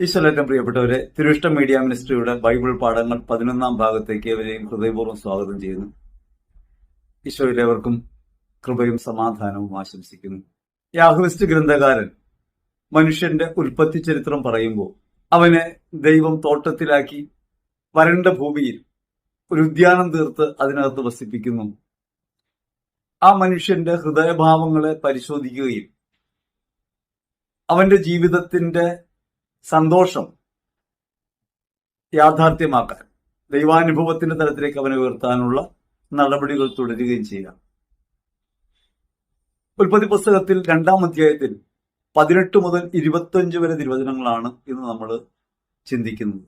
ഈശ്വരറ്റം പ്രിയപ്പെട്ടവരെ തിരുവിഷ്ടം media മിനിസ്ട്രിയുടെ Bible പാഠങ്ങൾ പതിനൊന്നാം ഭാഗത്തേക്ക് അവരെയും ഹൃദയപൂർവം സ്വാഗതം ചെയ്യുന്നു. ഈശോയിലേവർക്കും കൃപയും സമാധാനവും ആശംസിക്കുന്നു. യാഹുവിസ്റ്റ് ഗ്രന്ഥകാരൻ മനുഷ്യന്റെ ഉൽപ്പത്തി ചരിത്രം പറയുമ്പോൾ അവനെ ദൈവം തോട്ടത്തിലാക്കി വരണ്ട ഭൂമിയിൽ ഒരു ഉദ്യാനം തീർത്ത് അതിനകത്ത് വസിപ്പിക്കുന്നു. ആ മനുഷ്യന്റെ ഹൃദയഭാവങ്ങളെ പരിശോധിക്കുകയും അവന്റെ ജീവിതത്തിന്റെ സന്തോഷം യാഥാർത്ഥ്യമാക്കാൻ ദൈവാനുഭവത്തിന്റെ തലത്തിലേക്ക് അവനെ ഉയർത്താനുള്ള നടപടികൾ തുടരുകയും ചെയ്യാം. ഉൽപ്പത്തി പുസ്തകത്തിൽ രണ്ടാം അധ്യായത്തിൽ പതിനെട്ട് മുതൽ ഇരുപത്തിയഞ്ച് വരെ തിരുവചനങ്ങളാണ് ഇന്ന് നമ്മൾ ചിന്തിക്കുന്നത്.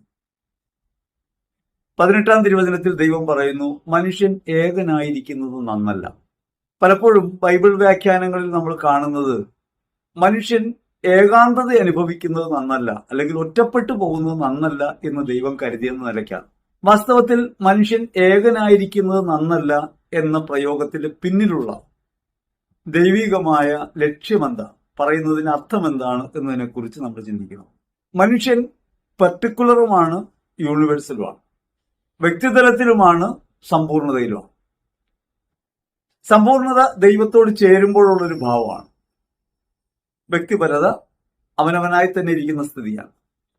പതിനെട്ടാം തിരുവചനത്തിൽ ദൈവം പറയുന്നു മനുഷ്യൻ ഏകനായിരിക്കുന്നത് നന്നല്ല. പലപ്പോഴും ബൈബിൾ വ്യാഖ്യാനങ്ങളിൽ നമ്മൾ കാണുന്നത് മനുഷ്യൻ ഏകാന്തത അനുഭവിക്കുന്നത് നന്നല്ല അല്ലെങ്കിൽ ഒറ്റപ്പെട്ടു പോകുന്നത് നന്നല്ല എന്ന് ദൈവം കരുതിയെന്ന നിലയ്ക്കാണ്. വാസ്തവത്തിൽ മനുഷ്യൻ ഏകനായിരിക്കുന്നത് നന്നല്ല എന്ന പ്രയോഗത്തിന് പിന്നിലുള്ള ദൈവികമായ ലക്ഷ്യമെന്താ? പറയുന്നതിന് അർത്ഥം എന്താണ് എന്നതിനെ കുറിച്ച് നമ്മൾ ചിന്തിക്കണം. മനുഷ്യൻ പർട്ടിക്കുലറുമാണ് യൂണിവേഴ്സലുമാണ്. വ്യക്തിതലത്തിലുമാണ് സമ്പൂർണതയിലുമാണ് സമ്പൂർണത ദൈവത്തോട് ചേരുമ്പോഴുള്ളൊരു ഭാവമാണ്. വ്യക്തിപരത അവനവനായി തന്നെ ഇരിക്കുന്ന സ്ഥിതിയാണ്.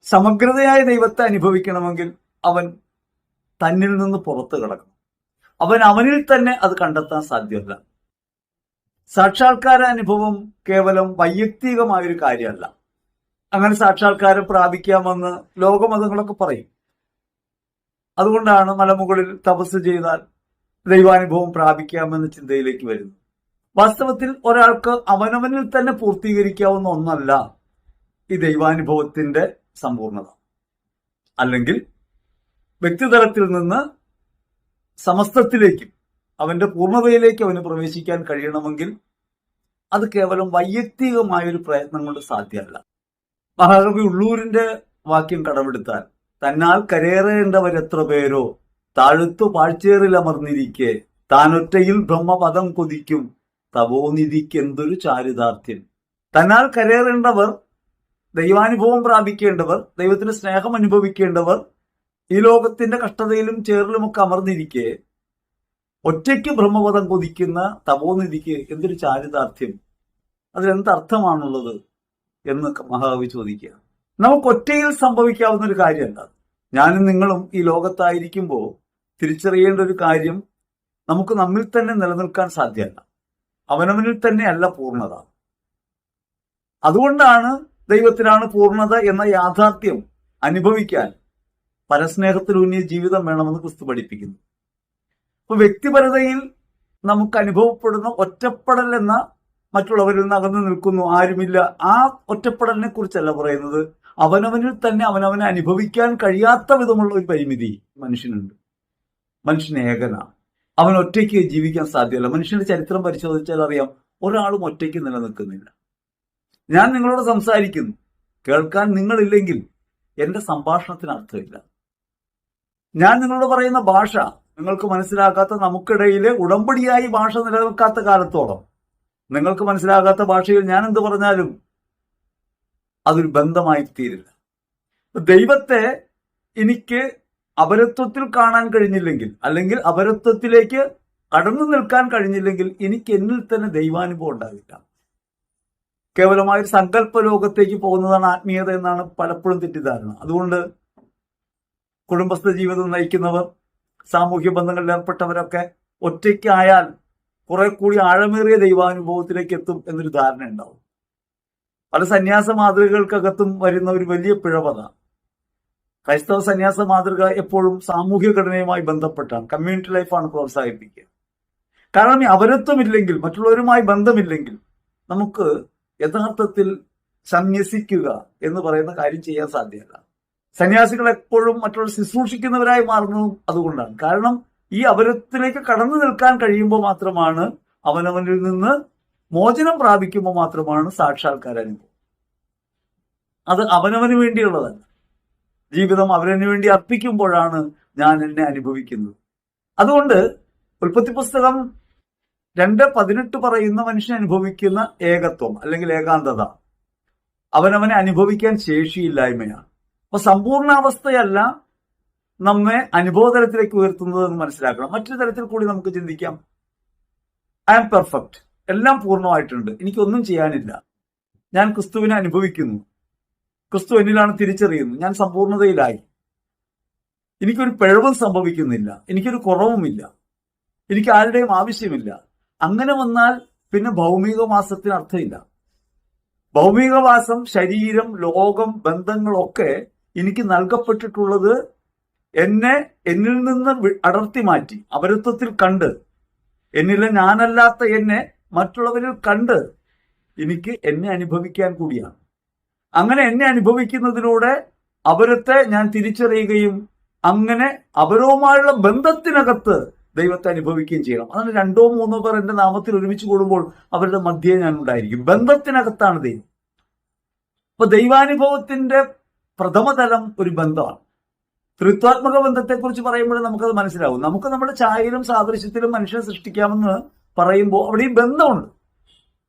സമഗ്രതയായ ദൈവത്തെ അനുഭവിക്കണമെങ്കിൽ അവൻ തന്നിൽ നിന്ന് പുറത്തു കിടക്കണം. അവൻ അവനിൽ തന്നെ അത് കണ്ടെത്താൻ സാധ്യമല്ല. സാക്ഷാത്കാര അനുഭവം കേവലം വൈയക്തികമായൊരു കാര്യമല്ല. അങ്ങനെ സാക്ഷാത്കാരം പ്രാപിക്കാമെന്ന് ലോകമതങ്ങളൊക്കെ പറയും. അതുകൊണ്ടാണ് മലമുകളിൽ തപസ് ചെയ്താൽ ദൈവാനുഭവം പ്രാപിക്കാമെന്ന ചിന്തയിലേക്ക് വരുന്നു വാസ്തവത്തിൽ ഒരാൾക്ക് അവനവനിൽ തന്നെ പൂർത്തീകരിക്കാവുന്ന ഒന്നല്ല ഈ ദൈവാനുഭവത്തിന്റെ സമ്പൂർണത. അല്ലെങ്കിൽ വ്യക്തിതലത്തിൽ നിന്ന് സമസ്തത്തിലേക്കും അവന്റെ പൂർണതയിലേക്ക് അവന് പ്രവേശിക്കാൻ കഴിയണമെങ്കിൽ അത് കേവലം വൈയക്തികമായ ഒരു പ്രയത്നം കൊണ്ട് സാധ്യമല്ല. മഹാകവി ഉള്ളൂരിന്റെ വാക്യം കടമെടുത്താൽ തന്നാൽ കരേറേണ്ടവരെത്ര പേരോ താഴുത്തു പാഴ്ചേറിലമർന്നിരിക്കെ താനൊറ്റയിൽ ബ്രഹ്മപദം കൊതിക്കും തപോനിധിക്ക് എന്തൊരു ചാരിതാർത്ഥ്യം. തന്നാൽ കരയേറേണ്ടവർ ദൈവാനുഭവം പ്രാപിക്കേണ്ടവർ ദൈവത്തിന് സ്നേഹം അനുഭവിക്കേണ്ടവർ ഈ ലോകത്തിന്റെ കഷ്ടതയിലും ചേറിലുമൊക്കെ അമർന്നിരിക്കെ ഒറ്റയ്ക്ക് ബ്രഹ്മപദം കൊതിക്കുന്ന തപോനിധിക്ക് എന്തൊരു ചാരിതാർത്ഥ്യം? അതിലെന്തർത്ഥമാണുള്ളത് എന്ന് മഹാകവി ചോദിക്കുക. നമുക്ക് ഒറ്റയിൽ സംഭവിക്കാവുന്ന ഒരു കാര്യമല്ല. ഞാനും നിങ്ങളും ഈ ലോകത്തായിരിക്കുമ്പോൾ തിരിച്ചറിയേണ്ട ഒരു കാര്യം നമുക്ക് നമ്മിൽ തന്നെ നിലനിൽക്കാൻ സാധ്യമല്ല. അവനവനിൽ തന്നെ അല്ല പൂർണത. അതുകൊണ്ടാണ് ദൈവത്തിനാണ് പൂർണത എന്ന യാഥാർത്ഥ്യം അനുഭവിക്കാൻ പരസ്നേഹത്തിലൂന്നിയ ജീവിതം വേണമെന്ന് ക്രിസ്തു പഠിപ്പിക്കുന്നു. അപ്പൊ വ്യക്തിപരതയിൽ നമുക്ക് അനുഭവപ്പെടുന്ന ഒറ്റപ്പെടൽ എന്ന മറ്റുള്ളവരിൽ നിന്ന് അകന്നു നിൽക്കുന്നു ആരുമില്ല ആ ഒറ്റപ്പെടലിനെ കുറിച്ചല്ല പറയുന്നത്. അവനവനിൽ തന്നെ അവനവനെ അനുഭവിക്കാൻ കഴിയാത്ത വിധമുള്ള ഒരു പരിമിതി മനുഷ്യനുണ്ട്. മനുഷ്യൻ ഏകനാണ്. അവൻ ഒറ്റയ്ക്ക് ജീവിക്കാൻ സാധ്യമല്ല മനുഷ്യന്റെ ചരിത്രം പരിശോധിച്ചാൽ അറിയാം ഒരാളും ഒറ്റയ്ക്ക് നിലനിൽക്കുന്നില്ല. ഞാൻ നിങ്ങളോട് സംസാരിക്കുന്നു. കേൾക്കാൻ നിങ്ങളില്ലെങ്കിൽ എന്റെ സംഭാഷണത്തിന് അർത്ഥമില്ല. ഞാൻ നിങ്ങളോട് പറയുന്ന ഭാഷ നിങ്ങൾക്ക് മനസ്സിലാക്കാത്ത നമുക്കിടയിലെ ഉടമ്പടിയായി ഭാഷ നിലനിൽക്കാത്ത കാലത്തോളം നിങ്ങൾക്ക് മനസ്സിലാകാത്ത ഭാഷയിൽ ഞാൻ എന്ത് പറഞ്ഞാലും അതൊരു ബന്ധമായി തീരില്ല ദൈവത്തെ എനിക്ക് അപരത്വത്തിൽ കാണാൻ കഴിഞ്ഞില്ലെങ്കിൽ അല്ലെങ്കിൽ അപരത്വത്തിലേക്ക് കടന്നു നിൽക്കാൻ കഴിഞ്ഞില്ലെങ്കിൽ എനിക്ക് എന്നിൽ തന്നെ ദൈവാനുഭവം ഉണ്ടാകില്ല. കേവലമായ ഒരു സങ്കല്പ ലോകത്തേക്ക് പോകുന്നതാണ് ആത്മീയത എന്നാണ് പലപ്പോഴും തെറ്റിദ്ധാരണ. അതുകൊണ്ട് കുടുംബസ്ഥ ജീവിതം നയിക്കുന്നവർ സാമൂഹ്യ ബന്ധങ്ങളിൽ ഏർപ്പെട്ടവരൊക്കെ ഒറ്റയ്ക്കായാൽ കുറെ കൂടി ആഴമേറിയ ദൈവാനുഭവത്തിലേക്ക് എത്തും എന്നൊരു ധാരണ ഉണ്ടാവും പല സന്യാസ മാതൃകകൾക്കകത്തും വരുന്ന ഒരു വലിയ പിഴവതാണ് ക്രൈസ്തവ സന്യാസ മാതൃക എപ്പോഴും സാമൂഹ്യ ഘടനയുമായി ബന്ധപ്പെട്ടാണ്. കമ്മ്യൂണിറ്റി ലൈഫാണ് പ്രോത്സാഹിപ്പിക്കുക. കാരണം ഈ അപരത്വമില്ലെങ്കിൽ മറ്റുള്ളവരുമായി ബന്ധമില്ലെങ്കിൽ നമുക്ക് യഥാർത്ഥത്തിൽ സന്യസിക്കുക എന്ന് പറയുന്ന കാര്യം ചെയ്യാൻ സാധ്യമല്ല. സന്യാസികൾ എപ്പോഴും മറ്റുള്ള ശുശ്രൂഷിക്കുന്നവരായി മാറുന്നതും അതുകൊണ്ടാണ്. കാരണം ഈ അവരത്തിലേക്ക് കടന്നു നിൽക്കാൻ കഴിയുമ്പോൾ മാത്രമാണ് അവനവനിൽ നിന്ന് മോചനം പ്രാപിക്കുമ്പോൾ മാത്രമാണ് സാക്ഷാത്കാര അനുഭവം അത് അവനവന് വേണ്ടിയുള്ളതല്ല. ജീവിതം അവരെ വേണ്ടി അർപ്പിക്കുമ്പോഴാണ് ഞാൻ എന്നെ അനുഭവിക്കുന്നത്. അതുകൊണ്ട് ഉൽപ്പത്തി പുസ്തകം രണ്ട് പതിനെട്ട് പറയുന്ന മനുഷ്യൻ അനുഭവിക്കുന്ന ഏകത്വം അല്ലെങ്കിൽ ഏകാന്തത. അവനവനെ അനുഭവിക്കാൻ ശേഷിയില്ലായ്മയാണ്. അപ്പൊ സമ്പൂർണാവസ്ഥയല്ല നമ്മെ അനുഭവതലത്തിലേക്ക് ഉയർത്തുന്നത് എന്ന് മനസ്സിലാക്കണം. മറ്റൊരു തരത്തിൽ കൂടി നമുക്ക് ചിന്തിക്കാം. ഐ ആം പെർഫെക്റ്റ് എല്ലാം പൂർണമായിട്ടുണ്ട്. എനിക്കൊന്നും ചെയ്യാനില്ല. ഞാൻ ക്രിസ്തുവിനെ അനുഭവിക്കുന്നു. ക്രിസ്തു എന്നിലാണ് തിരിച്ചറിയുന്നത്. ഞാൻ സമ്പൂർണതയിലായി. എനിക്കൊരു പിഴവും സംഭവിക്കുന്നില്ല. എനിക്കൊരു കുറവുമില്ല. എനിക്ക് ആരുടെയും ആവശ്യമില്ല. അങ്ങനെ വന്നാൽ പിന്നെ ഭൗമികവാസത്തിന് അർത്ഥമില്ല. ഭൗമികവാസം ശരീരം ലോകം ബന്ധങ്ങളൊക്കെ എനിക്ക് നൽകപ്പെട്ടിട്ടുള്ളത് എന്നെ എന്നിൽ നിന്ന് അടർത്തി മാറ്റി അപരത്വത്തിൽ കണ്ട്. എന്നിലെ ഞാനല്ലാത്ത എന്നെ മറ്റുള്ളവരിൽ കണ്ട് എനിക്ക് എന്നെ അനുഭവിക്കാൻ കൂടിയാണ്. അങ്ങനെ എന്നെ അനുഭവിക്കുന്നതിലൂടെ അവരത്തെ ഞാൻ തിരിച്ചറിയുകയും അങ്ങനെ അവരുമായുള്ള ബന്ധത്തിനകത്ത് ദൈവത്തെ അനുഭവിക്കുകയും ചെയ്യണം. അതാണ് രണ്ടോ മൂന്നോ പേർ എന്റെ നാമത്തിൽ ഒരുമിച്ച് കൂടുമ്പോൾ അവരുടെ മധ്യേ ഞാൻ ഉണ്ടായിരിക്കും. ബന്ധത്തിനകത്താണ് ദൈവം. അപ്പൊ ദൈവാനുഭവത്തിന്റെ പ്രഥമതലം ഒരു ബന്ധമാണ്. ത്രിത്വാത്മക ബന്ധത്തെക്കുറിച്ച് പറയുമ്പോൾ നമുക്കത് മനസ്സിലാവും. നമുക്ക് നമ്മുടെ ചായയിലും സാദൃശ്യത്തിലും മനുഷ്യനെ സൃഷ്ടിക്കാമെന്ന് പറയുമ്പോൾ അവിടെ ഈ ബന്ധമുണ്ട്.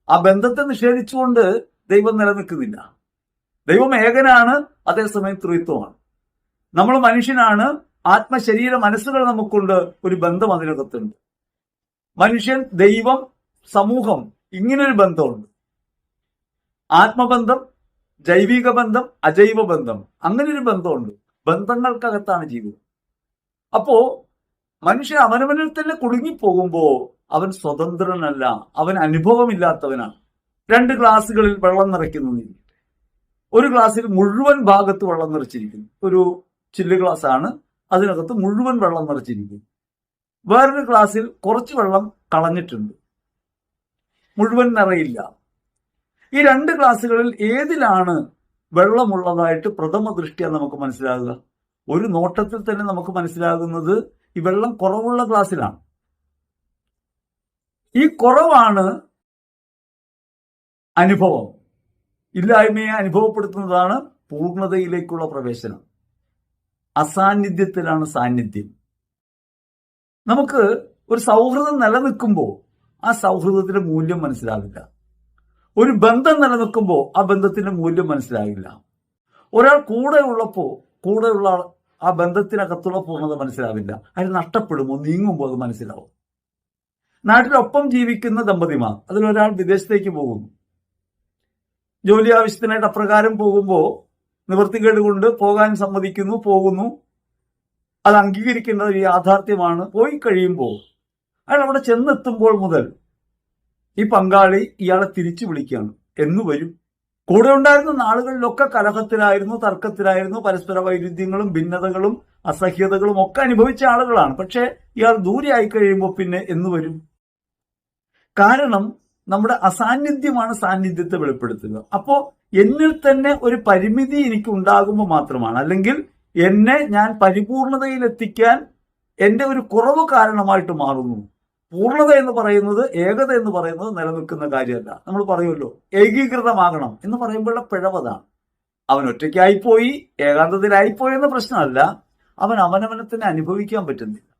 ആ ബന്ധത്തെ നിഷേധിച്ചുകൊണ്ട് ദൈവം നിലനിൽക്കുന്നില്ല. ദൈവം ഏകനാണ് അതേസമയം ത്രിത്വമാണ്. നമ്മൾ മനുഷ്യനാണ് ആത്മശരീര മനസ്സുകൾ നമുക്കുണ്ട് ഒരു ബന്ധം അതിനകത്തുണ്ട്. മനുഷ്യൻ ദൈവം സമൂഹം ഇങ്ങനൊരു ബന്ധമുണ്ട്. ആത്മബന്ധം ജൈവിക ബന്ധം അജൈവ ബന്ധം അങ്ങനെ ഒരു ബന്ധമുണ്ട്. ബന്ധങ്ങൾക്കകത്താണ് ജീവിതം. അപ്പോ മനുഷ്യൻ അവനവനിൽ തന്നെ കുടുങ്ങിപ്പോകുമ്പോ അവൻ സ്വതന്ത്രനല്ല അവൻ അനുഭവമില്ലാത്തവനാണ്. രണ്ട് ഗ്ലാസ്സുകളിൽ വെള്ളം നിറയ്ക്കുന്നു ഒരു ഗ്ലാസ്സിൽ മുഴുവൻ ഭാഗത്ത് വെള്ളം നിറച്ചിരിക്കുന്നു. ഒരു ചില്ല് ഗ്ലാസ് ആണ് അതിനകത്ത് മുഴുവൻ വെള്ളം നിറച്ചിരിക്കുന്നു. വേറൊരു ഗ്ലാസ്സിൽ കുറച്ച് വെള്ളം കളഞ്ഞിട്ടുണ്ട്. മുഴുവൻ നിറയില്ല. ഈ രണ്ട് ഗ്ലാസ്സുകളിൽ ഏതിലാണ് വെള്ളമുള്ളതായിട്ട് പ്രഥമ ദൃഷ്ടിയ നമുക്ക് മനസ്സിലാകുക? ഒരു നോട്ടത്തിൽ തന്നെ നമുക്ക് മനസ്സിലാകുന്നത് ഈ വെള്ളം കുറവുള്ള ഗ്ലാസ്സിലാണ്. ഈ കുറവാണ് അനുഭവം. ഇല്ലായ്മയെ അനുഭവപ്പെടുത്തുന്നതാണ് പൂർണതയിലേക്കുള്ള പ്രവേശനം. അസാന്നിധ്യത്തിലാണ് സാന്നിധ്യം. നമുക്ക് ഒരു സൗഹൃദം നിലനിൽക്കുമ്പോൾ ആ സൗഹൃദത്തിന്റെ മൂല്യം മനസ്സിലാകില്ല ഒരു ബന്ധം നിലനിൽക്കുമ്പോൾ ആ ബന്ധത്തിന്റെ മൂല്യം മനസ്സിലാകില്ല. ഒരാൾ കൂടെ ഉള്ളപ്പോൾ കൂടെയുള്ള ആ ബന്ധത്തിനകത്തുള്ള പൂർണത മനസ്സിലാവില്ല. അതിൽ നഷ്ടപ്പെടുമോ നീങ്ങുമ്പോൾ അത് മനസ്സിലാവും. നാട്ടിലൊപ്പം ജീവിക്കുന്ന ദമ്പതിമാർ അതിലൊരാൾ വിദേശത്തേക്ക് പോകുന്നു. ജോലി ആവശ്യത്തിനായിട്ട് അപ്രകാരം പോകുമ്പോൾ നിവൃത്തികേട് കൊണ്ട് പോകാൻ സമ്മതിക്കുന്നു പോകുന്നു. അത് അംഗീകരിക്കേണ്ടത് ഒരു യാഥാർത്ഥ്യമാണ്. പോയി കഴിയുമ്പോൾ അയാൾ അവിടെ ചെന്നെത്തുമ്പോൾ മുതൽ ഈ പങ്കാളി ഇയാളെ തിരിച്ചു വിളിക്കുകയാണ്. എന്ന് വരും. കൂടെ ഉണ്ടായിരുന്ന നാളുകളിലൊക്കെ കലഹത്തിലായിരുന്നു തർക്കത്തിലായിരുന്നു. പരസ്പര വൈരുദ്ധ്യങ്ങളും ഭിന്നതകളും അസഹ്യതകളും ഒക്കെ അനുഭവിച്ച ആളുകളാണ്. പക്ഷേ ഇയാൾ ദൂരെ ആയി കഴിയുമ്പോൾ പിന്നെ എന്ന് വരും. കാരണം നമ്മുടെ അസാന്നിധ്യമാണ് സാന്നിധ്യത്തെ വെളിപ്പെടുത്തുക അപ്പോ എന്നിൽ തന്നെ ഒരു പരിമിതി എനിക്ക് ഉണ്ടാകുമ്പോൾ മാത്രമാണ്. അല്ലെങ്കിൽ എന്നെ ഞാൻ പരിപൂർണതയിൽ എത്തിക്കാൻ എന്റെ ഒരു കുറവ് കാരണമായിട്ട് മാറുന്നു. പൂർണത എന്ന് പറയുന്നത് ഏകത എന്ന് പറയുന്നത് നിലനിൽക്കുന്ന കാര്യമല്ല. നമ്മൾ പറയുമല്ലോ ഏകീകൃതമാകണം എന്ന് പറയുമ്പോഴുള്ള പിഴവതാണ്. അവൻ ഒറ്റയ്ക്കായിപ്പോയി ഏകാന്തത്തിലായിപ്പോയി എന്ന പ്രശ്നമല്ല. അവൻ അവനവനെ തന്നെ അനുഭവിക്കാൻ പറ്റുന്നില്ല.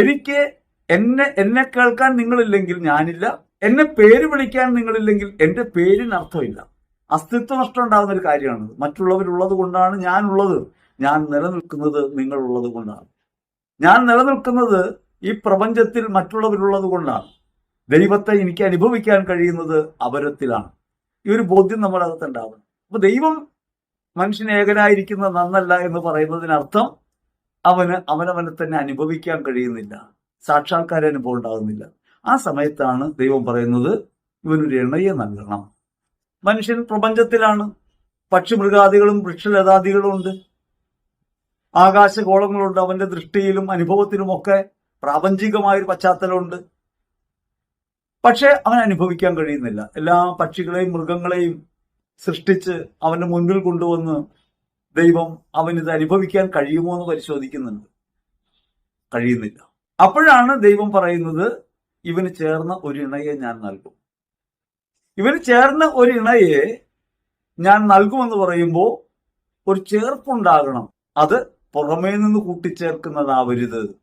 എനിക്ക് എന്നെ എന്നെ കേൾക്കാൻ നിങ്ങളില്ലെങ്കിൽ ഞാനില്ല. എന്നെ പേര് വിളിക്കാൻ നിങ്ങളില്ലെങ്കിൽ എന്റെ പേരിന് അർത്ഥമില്ല. അസ്തിത്വ നഷ്ടം ഉണ്ടാകുന്ന ഒരു കാര്യമാണ്. മറ്റുള്ളവരുള്ളത് കൊണ്ടാണ് ഞാനുള്ളത്. ഞാൻ നിലനിൽക്കുന്നത് നിങ്ങളുള്ളത് കൊണ്ടാണ്. ഞാൻ നിലനിൽക്കുന്നത് ഈ പ്രപഞ്ചത്തിൽ മറ്റുള്ളവരുള്ളത് കൊണ്ടാണ്. ദൈവത്തെ എനിക്ക് അനുഭവിക്കാൻ കഴിയുന്നത് അപരത്തിലാണ് ഈ ഒരു ബോധ്യം നമ്മുടെ അകത്ത് ഉണ്ടാവണം. അപ്പൊ ദൈവം മനുഷ്യൻ ഏകനായിരിക്കുന്ന നന്നല്ല എന്ന് പറയുന്നതിനർത്ഥം അവന് അവനവനെ തന്നെ അനുഭവിക്കാൻ കഴിയുന്നില്ല. സാക്ഷാത്കാര അനുഭവം ഉണ്ടാകുന്നില്ല. ആ സമയത്താണ് ദൈവം പറയുന്നത് ഇവനൊരു എണ്ണയെ നൽകണം. മനുഷ്യൻ പ്രപഞ്ചത്തിലാണ്. പക്ഷിമൃഗാദികളും വൃക്ഷലതാദികളും ഉണ്ട്. ആകാശഗോളങ്ങളുണ്ട്. അവന്റെ ദൃഷ്ടിയിലും അനുഭവത്തിലുമൊക്കെ പ്രാപഞ്ചികമായ ഒരു പശ്ചാത്തലമുണ്ട്. പക്ഷെ അവൻ അനുഭവിക്കാൻ കഴിയുന്നില്ല. എല്ലാ പക്ഷികളെയും മൃഗങ്ങളെയും സൃഷ്ടിച്ച് അവന്റെ മുൻപിൽ കൊണ്ടുവന്ന് ദൈവം അവനിത് അനുഭവിക്കാൻ കഴിയുമോ എന്ന് പരിശോധിക്കുന്നുണ്ട്. കഴിയുന്നില്ല. അപ്പോഴാണ് ദൈവം പറയുന്നത് ഇവന് ചേർന്ന ഒരു ഇണയെ ഞാൻ നൽകും. ഇവന് ചേർന്ന ഒരു ഇണയെ ഞാൻ നൽകുമെന്ന് പറയുമ്പോൾ ഒരു ചേർപ്പുണ്ടാകണം. അത് പുറമേ നിന്ന് കൂട്ടിച്ചേർക്കുന്നതാവരുത്.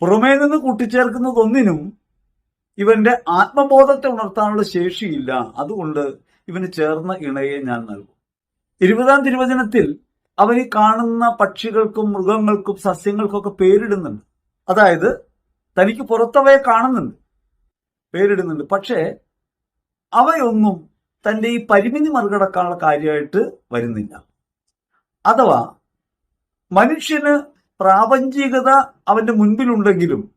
പുറമേ നിന്ന് കൂട്ടിച്ചേർക്കുന്നതൊന്നിനും ഇവന്റെ ആത്മബോധത്തെ ഉണർത്താനുള്ള ശേഷിയില്ല. അതുകൊണ്ട് ഇവന് ചേർന്ന ഇണയെ ഞാൻ നൽകും. ഇരുപതാം തിരുവചനത്തിൽ അവൻ ഈ കാണുന്ന പക്ഷികൾക്കും മൃഗങ്ങൾക്കും സസ്യങ്ങൾക്കൊക്കെ പേരിടുന്നുണ്ട്. അതായത് തനിക്ക് പുറത്തവയെ കാണുന്നുണ്ട്. പേരിടുന്നുണ്ട്. പക്ഷേ അവയൊന്നും തന്റെ ഈ പരിമിതി മറികടക്കാനുള്ള കാര്യമായിട്ട് വരുന്നില്ല. അഥവാ മനുഷ്യന് പ്രാപഞ്ചികത അവന്റെ മുൻപിലുണ്ടെങ്കിലും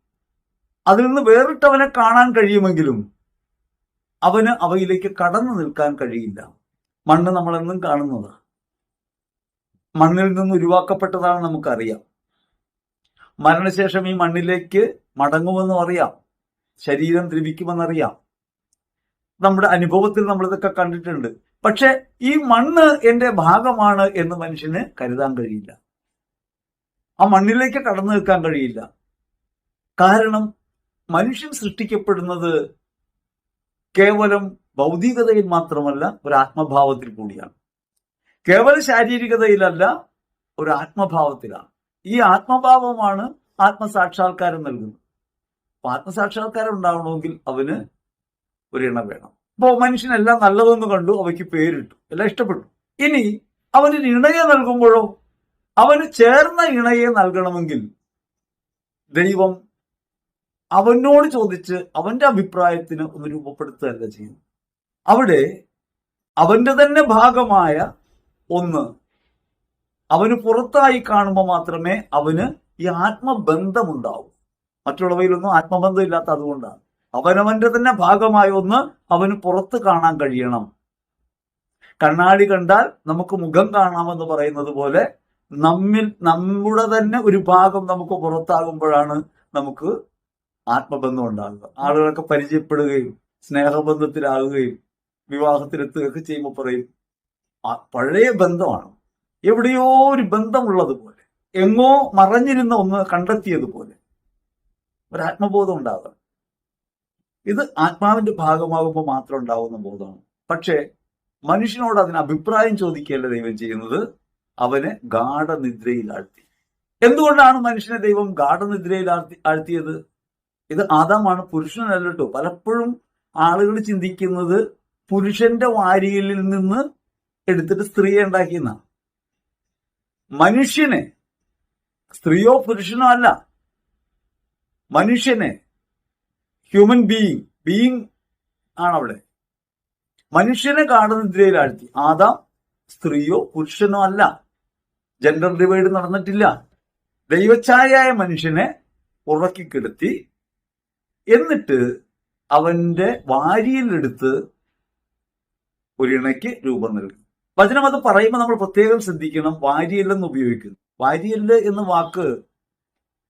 അതിൽ നിന്ന് വേറിട്ടവനെ കാണാൻ കഴിയുമെങ്കിലും അവന് അവയിലേക്ക് കടന്നു നിൽക്കാൻ കഴിയില്ല. മണ്ണ് നമ്മളെന്നും കാണുന്നത്. മണ്ണിൽ നിന്ന് ഉരുവാക്കപ്പെട്ടതാണ് നമുക്കറിയാം. മരണശേഷം ഈ മണ്ണിലേക്ക് മടങ്ങുമെന്നും അറിയാം. ശരീരം ദ്രവിക്കുമെന്നറിയാം. നമ്മുടെ അനുഭവത്തിൽ നമ്മൾ ഇതൊക്കെ കണ്ടിട്ടുണ്ട്. പക്ഷെ ഈ മണ്ണ് എന്റെ ഭാഗമാണ് എന്ന് മനുഷ്യന് കരുതാൻ കഴിയില്ല. ആ മണ്ണിലേക്ക് കടന്നു നിൽക്കാൻ കഴിയില്ല. കാരണം മനുഷ്യൻ സൃഷ്ടിക്കപ്പെടുന്നത് കേവലം ഭൗതികതയിൽ മാത്രമല്ല ഒരു ആത്മഭാവത്തിൽ കൂടിയാണ്. കേവല ശാരീരികതയിലല്ല ഒരു ആത്മഭാവത്തിലാണ്. ഈ ആത്മഭാവമാണ് ആത്മസാക്ഷാത്കാരം നൽകുന്നത്. ആത്മസാക്ഷാത്കാരം ഉണ്ടാവണമെങ്കിൽ അവന് ഒരു ഇണ വേണം. അപ്പോൾ മനുഷ്യനെല്ലാം നല്ലതെന്ന് കണ്ടു അവയ്ക്ക് പേരിട്ടു. എല്ലാം ഇഷ്ടപ്പെട്ടു. ഇനി അവന് ഇണയെ നൽകുമ്പോഴോ? അവന് ചേർന്ന ഇണയെ നൽകണമെങ്കിൽ ദൈവം അവനോട് ചോദിച്ച് അവന്റെ അഭിപ്രായത്തിന് ഒന്ന് രൂപപ്പെടുത്തുകയല്ല ചെയ്യുന്നു അവിടെ അവന്റെ തന്നെ ഭാഗമായ ഒന്ന് അവന് പുറത്തായി കാണുമ്പോൾ മാത്രമേ അവന് ഈ ആത്മബന്ധമുണ്ടാവൂ. മറ്റുള്ളവയിലൊന്നും ആത്മബന്ധം ഇല്ലാത്ത അതുകൊണ്ടാണ്. അവനവന്റെ തന്നെ ഭാഗമായ ഒന്ന് അവന് പുറത്ത് കാണാൻ കഴിയണം. കണ്ണാടി കണ്ടാൽ നമുക്ക് മുഖം കാണാമെന്ന് പറയുന്നത് പോലെ നമ്മിൽ നമ്മുടെ തന്നെ ഒരു ഭാഗം നമുക്ക് പുറത്താകുമ്പോഴാണ് നമുക്ക് ആത്മബന്ധം ഉണ്ടാകുന്നത് ആളുകളൊക്കെ പരിചയപ്പെടുകയും സ്നേഹബന്ധത്തിലാകുകയും വിവാഹത്തിലെത്തുകയൊക്കെ ചെയ്യുമ്പോൾ പറയും പഴയ ബന്ധമാണ്. എവിടെയോ ഒരു ബന്ധമുള്ളതുപോലെ. എങ്ങോ മറഞ്ഞിരുന്ന ഒന്ന് കണ്ടെത്തിയതുപോലെ. ഒരു ആത്മബോധം ഉണ്ടാകുക ഇത് ആത്മാവിന്റെ ഭാഗമാകുമ്പോൾ മാത്രം ഉണ്ടാവുന്ന ബോധമാണ്. പക്ഷേ മനുഷ്യനോട് അതിന് അഭിപ്രായം ചോദിക്കുകയല്ല ദൈവം ചെയ്യുന്നത് അവനെ ഗാഠനിദ്രയിൽ ആഴ്ത്തി. എന്തുകൊണ്ടാണ് മനുഷ്യനെ ദൈവം ഗാഠനിദ്രയിൽ ആഴ്ത്തി ആഴ്ത്തിയത്? ഇത് ആദാമാണ് പുരുഷനല്ല പലപ്പോഴും ആളുകൾ ചിന്തിക്കുന്നത് പുരുഷന്റെ വാരിയലിൽ നിന്ന് എടുത്തിട്ട് സ്ത്രീയെ ഉണ്ടാക്കിയെന്നാണ്. മനുഷ്യനെ സ്ത്രീയോ പുരുഷനോ അല്ല മനുഷ്യനെ ഹ്യൂമൻ ബീയിങ് ബീയിങ് ആണ് അവിടെ മനുഷ്യനെ കാണുന്നതിരയിലാഴ്ത്തി ആദാം സ്ത്രീയോ പുരുഷനോ അല്ല. ജെൻഡർ ഡിവൈഡ് നടന്നിട്ടില്ല. ദൈവഛായയായ മനുഷ്യനെ ഉറക്കിക്കിടത്തി എന്നിട്ട് അവന്റെ വാരിയിലെടുത്ത് ഒരിണയ്ക്ക് രൂപം നൽകി. വചനം അത് പറയുമ്പോൾ നമ്മൾ പ്രത്യേകം ശ്രദ്ധിക്കണം. വാരിയല്ലെന്ന് ഉപയോഗിക്കുന്നു. വാരിയല്ല് എന്ന വാക്ക്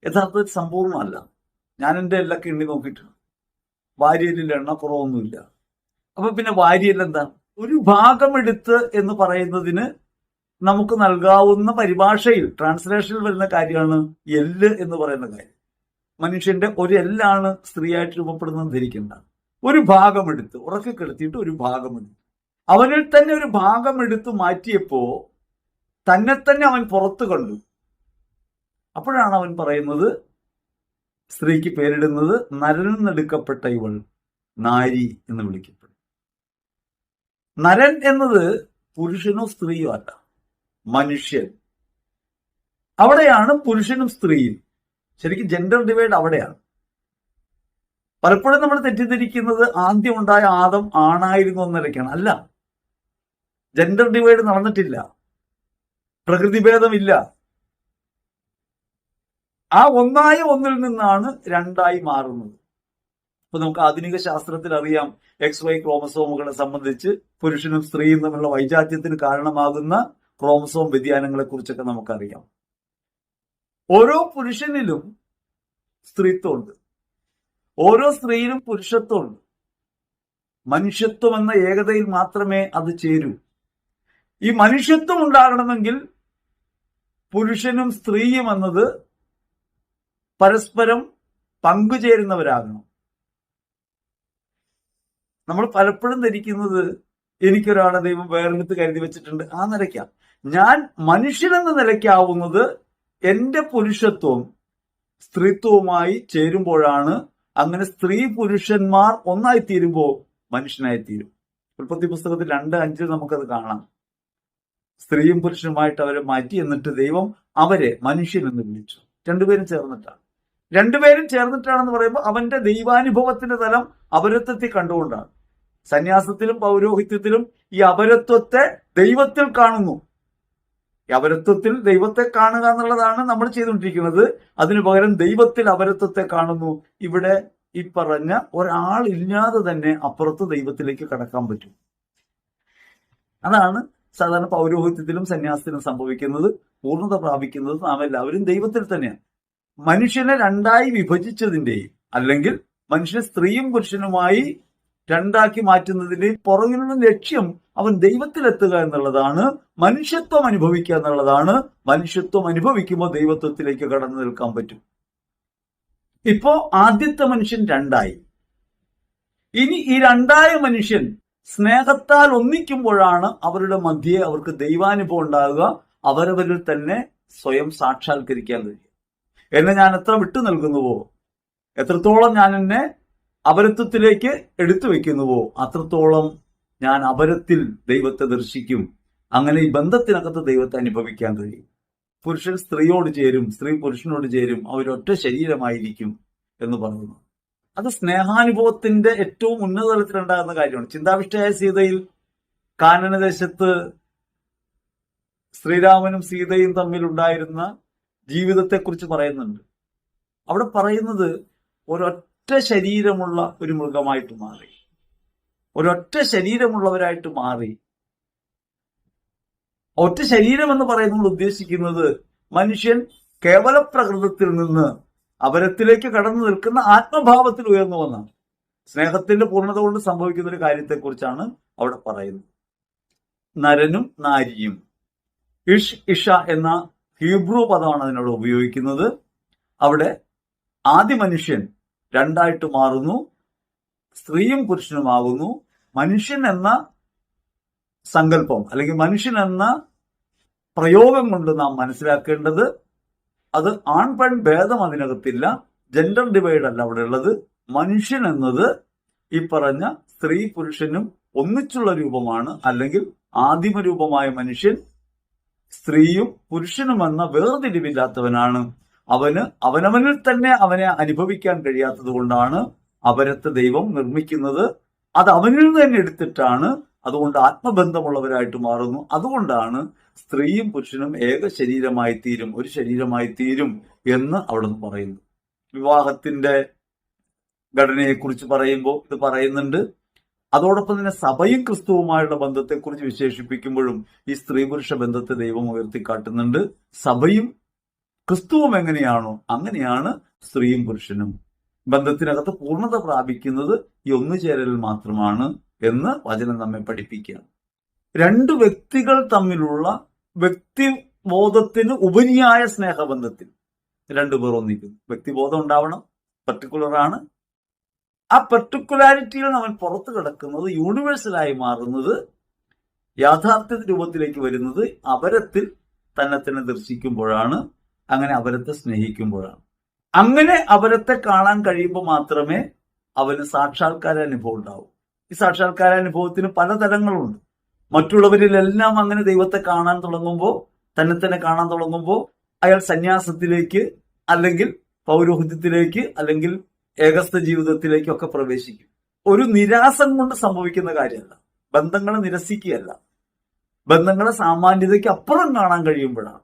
യഥാർത്ഥത്തിൽ സമ്പൂർണമല്ല. ഞാൻ എന്റെ എല്ലൊക്കെ എണ്ണി നോക്കിയിട്ടുണ്ട് വാര്യലിൽ എണ്ണ കുറവൊന്നുമില്ല. അപ്പൊ പിന്നെ വാര്യൽ എന്താ ഒരു ഭാഗം എടുത്ത് എന്ന് പറയുന്നതിന് നമുക്ക് നൽകാവുന്ന പരിഭാഷയിൽ ട്രാൻസ്ലേഷനിൽ വരുന്ന കാര്യമാണ് എല്ല് എന്ന് പറയുന്ന കാര്യം. മനുഷ്യന്റെ ഒരു എല്ലാണ് സ്ത്രീയായിട്ട് രൂപപ്പെടുന്നത് ധരിക്കേണ്ട. ഒരു ഭാഗം എടുത്ത് ഉറക്കി കിടത്തിയിട്ട് ഒരു ഭാഗം എടുത്തു അവനിൽ തന്നെ ഒരു ഭാഗം എടുത്തു മാറ്റിയപ്പോ തന്നെ തന്നെ അവൻ പുറത്തു കണ്ടു. അപ്പോഴാണ് അവൻ പറയുന്നത് സ്ത്രീക്ക് പേരിടുന്നത് നരൻ നിന്നെടുക്കപ്പെട്ട ഇവൾ നാരി എന്ന് വിളിക്കപ്പെടും. നരൻ എന്നത് പുരുഷനോ സ്ത്രീയോ അല്ല മനുഷ്യൻ. അവിടെയാണ് പുരുഷനും സ്ത്രീയും. ശരിക്കും ജെൻഡർ ഡിവൈഡ് അവിടെയാണ്. പലപ്പോഴും നമ്മൾ തെറ്റിദ്ധരിക്കുന്നത് ആദ്യം ഉണ്ടായ ആദം ആണായിരുന്നു എന്നൊക്കെയാണ് അല്ല ജെൻഡർ ഡിവൈഡ് നടന്നിട്ടില്ല. പ്രകൃതിഭേദമില്ല. ആ ഒന്നായ ഒന്നിൽ നിന്നാണ് രണ്ടായി മാറുന്നത്. ഇപ്പൊ നമുക്ക് ആധുനിക ശാസ്ത്രത്തിൽ അറിയാം എക്സ് വൈ ക്രോമസോമുകളെ സംബന്ധിച്ച് പുരുഷനും സ്ത്രീയും തമ്മിലുള്ള വൈജാത്യത്തിന് കാരണമാകുന്ന ക്രോമസോം വ്യതിയാനങ്ങളെ കുറിച്ചൊക്കെ നമുക്കറിയാം. ഓരോ പുരുഷനിലും സ്ത്രീത്വമുണ്ട്. ഓരോ സ്ത്രീയിലും പുരുഷത്വമുണ്ട്. മനുഷ്യത്വം എന്ന ഏകതയിൽ മാത്രമേ അത് ചേരൂ. ഈ മനുഷ്യത്വം ഉണ്ടാകണമെങ്കിൽ പുരുഷനും സ്ത്രീയും എന്നത് പരസ്പരം പങ്കുചേരുന്നവരാകണം. നമ്മൾ പലപ്പോഴും ധരിക്കുന്നത് എനിക്കൊരാളെ ദൈവം വേറെടുത്ത് കരുതി വെച്ചിട്ടുണ്ട്. ആ നിലയ്ക്കാം. ഞാൻ മനുഷ്യനെന്ന നിലയ്ക്കാവുന്നത് എന്റെ പുരുഷത്വം സ്ത്രീത്വവുമായി ചേരുമ്പോഴാണ് അങ്ങനെ സ്ത്രീ പുരുഷന്മാർ ഒന്നായി തീരുമ്പോൾ മനുഷ്യനായി തീരും ഉൽപ്പത്തി പുസ്തകത്തിൽ രണ്ട് അഞ്ചിൽ നമുക്കത് കാണാം. സ്ത്രീയും പുരുഷനുമായിട്ട് അവരെ മാറ്റി എന്നിട്ട് ദൈവം അവരെ മനുഷ്യൻ എന്ന് വിളിച്ചു. രണ്ടുപേരും ചേർന്നിട്ടാണ്. രണ്ടുപേരും ചേർന്നിട്ടാണെന്ന് പറയുമ്പോൾ അവന്റെ ദൈവാനുഭവത്തിന്റെ തലം അപരത്വത്തിൽ കണ്ടുകൊണ്ടാണ്. സന്യാസത്തിലും പൗരോഹിത്യത്തിലും ഈ അപരത്വത്തെ ദൈവത്തിൽ കാണുന്നു. ഈ അപരത്വത്തിൽ ദൈവത്തെ കാണുക എന്നുള്ളതാണ് നമ്മൾ ചെയ്തുകൊണ്ടിരിക്കുന്നത്. അതിനു പകരം ദൈവത്തിൽ അപരത്വത്തെ കാണുന്നു. ഇവിടെ ഈ പറഞ്ഞ ഒരാളില്ലാതെ തന്നെ അപ്പുറത്ത് ദൈവത്തിലേക്ക് കടക്കാൻ പറ്റും. അതാണ് സാധാരണ പൗരോഹിത്യത്തിലും സന്യാസത്തിലും സംഭവിക്കുന്നത്. പൂർണത പ്രാപിക്കുന്നത് നാം എല്ലാവരും ദൈവത്തിൽ തന്നെയാണ്. മനുഷ്യനെ രണ്ടായി വിഭജിച്ചതിന്റെയും അല്ലെങ്കിൽ മനുഷ്യനെ സ്ത്രീയും പുരുഷനുമായി രണ്ടാക്കി മാറ്റുന്നതിന്റെ പുറകിലുള്ള ലക്ഷ്യം അവൻ ദൈവത്തിലെത്തുക എന്നുള്ളതാണ് മനുഷ്യത്വം അനുഭവിക്കുക എന്നുള്ളതാണ് മനുഷ്യത്വം അനുഭവിക്കുമ്പോൾ ദൈവത്വത്തിലേക്ക് കടന്നു നിൽക്കാൻ പറ്റും. ഇപ്പോ ആദ്യത്തെ മനുഷ്യൻ രണ്ടായി. ഇനി ഈ രണ്ടായ മനുഷ്യൻ സ്നേഹത്താൽ ഒന്നിക്കുമ്പോഴാണ് അവരുടെ മധ്യേ അവർക്ക് ദൈവാനുഭവം ഉണ്ടാകുക അവരവരിൽ തന്നെ സ്വയം സാക്ഷാത്കരിക്കാൻ കഴിയും എന്നെ ഞാൻ എത്ര വിട്ടു നൽകുന്നുവോ? എത്രത്തോളം ഞാൻ എന്നെ അപരത്വത്തിലേക്ക് എടുത്തു വെക്കുന്നുവോ അത്രത്തോളം ഞാൻ അപരത്തിൽ ദൈവത്തെ ദർശിക്കും. അങ്ങനെ ഈ ബന്ധത്തിനകത്ത് ദൈവത്തെ അനുഭവിക്കാൻ കഴിയും. പുരുഷൻ സ്ത്രീയോട് ചേരും സ്ത്രീ പുരുഷനോട് ചേരും അവരൊറ്റ ശരീരമായിരിക്കും എന്ന് പറയുന്നു. അത് സ്നേഹാനുഭവത്തിന്റെ ഏറ്റവും ഉന്നതതലത്തിലുണ്ടാകുന്ന കാര്യമാണ്. ചിന്താവിഷ്ടയായ സീതയിൽ കാനനദേശത്ത് ശ്രീരാമനും സീതയും തമ്മിൽ ഉണ്ടായിരുന്ന ജീവിതത്തെക്കുറിച്ച് പറയുന്നുണ്ട്. അവിടെ പറയുന്നത് ഒരൊറ്റ ശരീരമുള്ള ഒരു മൃഗമായിട്ട് മാറി. ഒരൊറ്റ ശരീരമുള്ളവരായിട്ട് മാറി. ഒറ്റ ശരീരം എന്ന് പറയുന്നത് ഉദ്ദേശിക്കുന്നത് മനുഷ്യൻ കേവല പ്രകൃതത്തിൽ നിന്ന് അപരത്തിലേക്ക് കടന്നു നിൽക്കുന്ന ആത്മഭാവത്തിൽ ഉയർന്നു വന്നാണ്. സ്നേഹത്തിന്റെ പൂർണത കൊണ്ട് സംഭവിക്കുന്ന ഒരു കാര്യത്തെക്കുറിച്ചാണ് അവിടെ പറയുന്നത്. നരനും നാരിയും. ഇഷ് ഇഷ എന്ന ഹീബ്രു പദമാണ് അതിനോട് ഉപയോഗിക്കുന്നത്. അവിടെ ആദ്യ മനുഷ്യൻ രണ്ടായിട്ട് മാറുന്നു സ്ത്രീയും പുരുഷനുമാകുന്നു മനുഷ്യൻ എന്ന സങ്കല്പം അല്ലെങ്കിൽ മനുഷ്യൻ എന്ന പ്രയോഗം കൊണ്ട് നാം മനസ്സിലാക്കേണ്ടത് അത് ആൺ പെൺ ഭേദം അതിനകത്തില്ല. ജെൻഡർ ഡിവൈഡ് അല്ല അവിടെ ഉള്ളത്. മനുഷ്യൻ എന്നത് ഈ പറഞ്ഞ സ്ത്രീ പുരുഷനും ഒന്നിച്ചുള്ള രൂപമാണ് അല്ലെങ്കിൽ ആദിമ രൂപമായ മനുഷ്യൻ സ്ത്രീയും പുരുഷനും എന്ന വേർതിരിവില്ലാത്തവനാണ്. അവന് അവനവനിൽ തന്നെ അവനെ അനുഭവിക്കാൻ കഴിയാത്തത് കൊണ്ടാണ് അവരത്തെ ദൈവം നിർമ്മിക്കുന്നത്. അത് അവനിൽ തന്നെ എടുത്തിട്ടാണ്. അതുകൊണ്ട് ആത്മബന്ധമുള്ളവരായിട്ട് മാറുന്നു. അതുകൊണ്ടാണ് സ്ത്രീയും പുരുഷനും ഏക ശരീരമായി തീരും ഒരു ശരീരമായി തീരും എന്ന് അവിടെ നിന്ന് പറയുന്നു. വിവാഹത്തിന്റെ ഘടനയെക്കുറിച്ച് പറയുമ്പോൾ ഇത് പറയുന്നുണ്ട്. അതോടൊപ്പം തന്നെ സഭയും ക്രിസ്തുവുമായുള്ള ബന്ധത്തെക്കുറിച്ച് വിശേഷിപ്പിക്കുമ്പോഴും ഈ സ്ത്രീ പുരുഷ ബന്ധത്തെ ദൈവം ഉയർത്തിക്കാട്ടുന്നുണ്ട്. സഭയും ക്രിസ്തുവും എങ്ങനെയാണോ അങ്ങനെയാണ് സ്ത്രീയും പുരുഷനും ബന്ധത്തിനകത്ത് പൂർണത പ്രാപിക്കുന്നത് ഈ ഒന്നുചേരലിൽ മാത്രമാണ് എന്ന് വചനം നമ്മെ പഠിപ്പിക്കുകയാണ് രണ്ട് വ്യക്തികൾ തമ്മിലുള്ള വ്യക്തിബോധത്തിന് ഉപരിയായ സ്നേഹബന്ധത്തിൽ രണ്ടുപേർ ഒന്നിക്കുന്നു. വ്യക്തിബോധം ഉണ്ടാവണം പർട്ടിക്കുലർ ആണ്. ആ പെർട്ടിക്കുലാരിറ്റിയിൽ നമ്മൾ പുറത്തു കിടക്കുന്നത് യൂണിവേഴ്സലായി മാറുന്നത് യാഥാർത്ഥ്യ രൂപത്തിലേക്ക് വരുന്നത് അപരത്തിൽ തന്നെ തന്നെ ദർശിക്കുമ്പോഴാണ് അങ്ങനെ അപരത്തെ സ്നേഹിക്കുമ്പോഴാണ്. അങ്ങനെ അപരത്തെ കാണാൻ കഴിയുമ്പോൾ മാത്രമേ അവന് സാക്ഷാത്കാര അനുഭവം ഉണ്ടാവൂ. ഈ സാക്ഷാത്കാര അനുഭവത്തിന് പല തലങ്ങളുണ്ട് മറ്റുള്ളവരിലെല്ലാം അങ്ങനെ ദൈവത്തെ കാണാൻ തുടങ്ങുമ്പോൾ തന്നെ തന്നെ കാണാൻ തുടങ്ങുമ്പോൾ അയാൾ സന്യാസത്തിലേക്ക് അല്ലെങ്കിൽ പൗരോഹിത്യത്തിലേക്ക് അല്ലെങ്കിൽ ഏകസ്ഥ ജീവിതത്തിലേക്കൊക്കെ പ്രവേശിക്കും. ഒരു നിരാസം കൊണ്ട് സംഭവിക്കുന്ന കാര്യമല്ല. ബന്ധങ്ങളെ നിരസിക്കുകയല്ല. ബന്ധങ്ങളെ സാമാന്യതയ്ക്ക് അപ്പുറം കാണാൻ കഴിയുമ്പോഴാണ്.